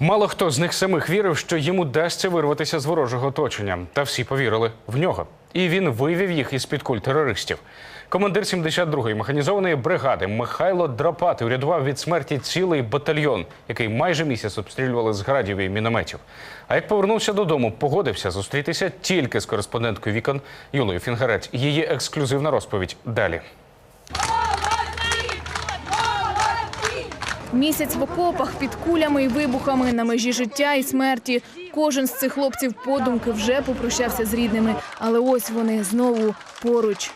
Мало хто з них самих вірив, що йому вдасться вирватися з ворожого оточення. Та всі повірили в нього. І він вивів їх із під куль терористів. Командир 72-ї механізованої бригади Михайло Драпати урятував від смерті цілий батальйон, який майже місяць обстрілювали з градів і мінометів. А як повернувся додому, погодився зустрітися тільки з кореспонденткою вікон Юлою Фінгарець. Її ексклюзивна розповідь далі. Місяць в окопах під кулями і вибухами на межі життя і смерті. Кожен з цих хлопців подумки вже попрощався з рідними, але ось вони знову поруч.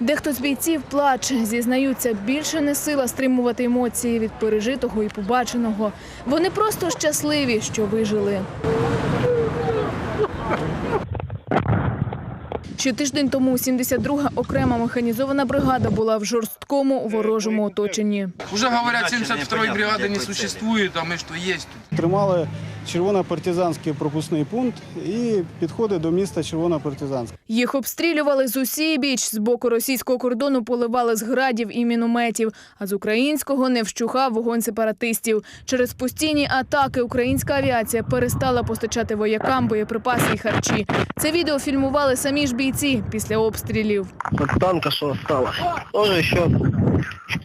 Дехто з бійців плаче, зізнаються, більше не сила стримувати емоції від пережитого і побаченого. Вони просто щасливі, що вижили. Ще тиждень тому 72-га окрема механізована бригада була в жорсткому ворожому оточенні. Уже говорять, 72-ї бригади не существує, а ми ж то є. Тримали червоно-партизанський пропускний пункт і підходи до міста Червоно-партизанськ. Їх обстрілювали з усі біч. З боку російського кордону поливали з градів і мінометів, а з українського не вщухав вогонь сепаратистів. Через постійні атаки українська авіація перестала постачати воякам боєприпаси і харчі. Це відео фільмували самі ж бійці після обстрілів. От танка, что осталось. Тоже еще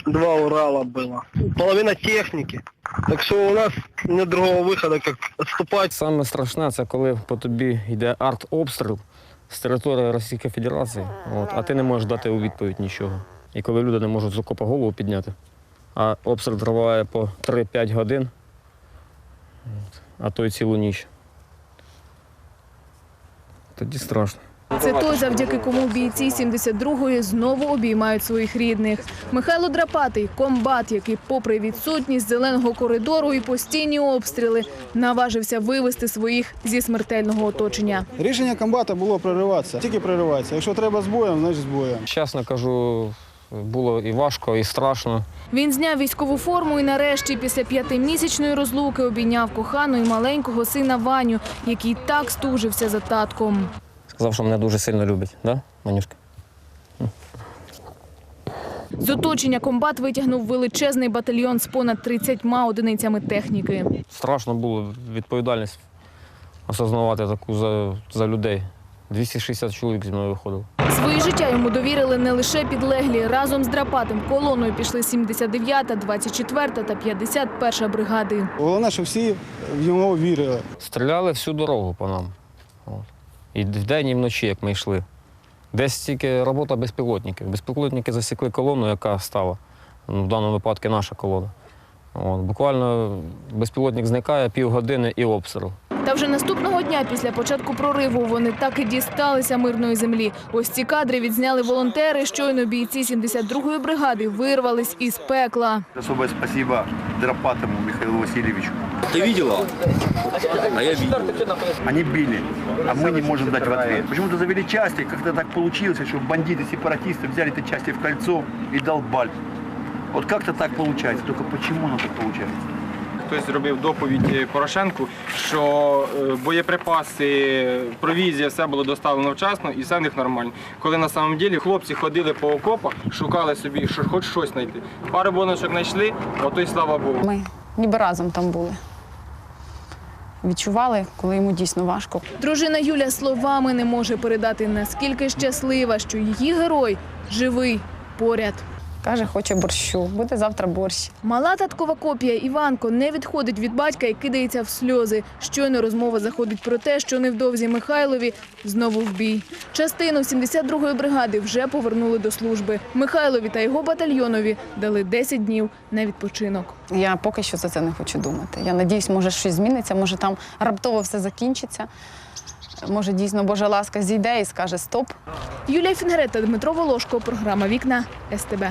два Урала было. Половина техники. Так что у нас нет другого выхода, как отступать. Саме страшне це коли по тобі йде арт-обстріл з території Російської Федерації, от, а ти не можеш дати у відповідь нічого. І коли люди не можуть з окопа голову підняти, а обстріл триває по 3-5 годин, а то й цілу ніч. Тоді страшно. Це той, завдяки кому бійці 72-ї знову обіймають своїх рідних. Михайло Драпатий – комбат, який, попри відсутність зеленого коридору і постійні обстріли, наважився вивести своїх зі смертельного оточення. Рішення комбата було прориватися, тільки прориватися. Якщо треба з боєм, значить з боєм. Чесно кажу, було і важко, і страшно. Він зняв військову форму і нарешті після п'ятимісячної розлуки обійняв кохану і маленького сина Ваню, який так стужився за татком. Сказав, що мене дуже сильно любить, да, Манюшка? З оточення комбат витягнув величезний батальйон з понад 30 одиницями техніки. Страшно було відповідальність осознавати таку за, за людей. 260 чоловік зі мною виходило. Своє життя йому довірили не лише підлеглі. Разом з Драпатим колоною пішли 79-та, 24-та та 51-ша бригади. Головне, що всі в нього вірили. Стріляли всю дорогу по нам. От. І вдень, і вночі, як ми йшли. Десь тільки робота безпілотників. Безпілотники засікли колону, яка стала. Ну, в даному випадку наша колона. От. Буквально безпілотник зникає півгодини і обстріл. Та вже наступного дня після початку прориву вони так і дісталися мирної землі. Ось ці кадри відзняли волонтери. Щойно бійці 72-ї бригади вирвались із пекла. Особое спасибо Дропатому Михаилу Васильевичу. Ты видела? А я видел. Они били, а мы не можем дать в ответ. Почему-то завели части, как-то так получилось, что бандиты, сепаратисты взяли эти части в кольцо и долбали. Вот как-то так получается, только почему оно так получается? Хтось зробив доповідь Порошенку, що е, боєприпаси, провізія, все було доставлено вчасно і все в них нормально. Коли на самом деле хлопці ходили по окопах, шукали собі що, хоч щось знайти. Пару боночок знайшли, ото й слава Богу. Ми ніби разом там були. Відчували, коли йому дійсно важко. Дружина Юля словами не може передати, наскільки щаслива, що її герой живий поряд. Каже, хоче борщу, буде завтра борщ. Мала таткова копія Іванко не відходить від батька і кидається в сльози. Щойно розмова заходить про те, що невдовзі Михайлові знову в бій. Частину 72-ї бригади вже повернули до служби. Михайлові та його батальйонові дали 10 днів на відпочинок. Я поки що за це не хочу думати. Я надіюсь, може щось зміниться, може там раптово все закінчиться. Може, дійсно Божа ласка зійде і скаже стоп. Юлія Фінгрета, Дмитро Волошко, програма Вікна СТБ.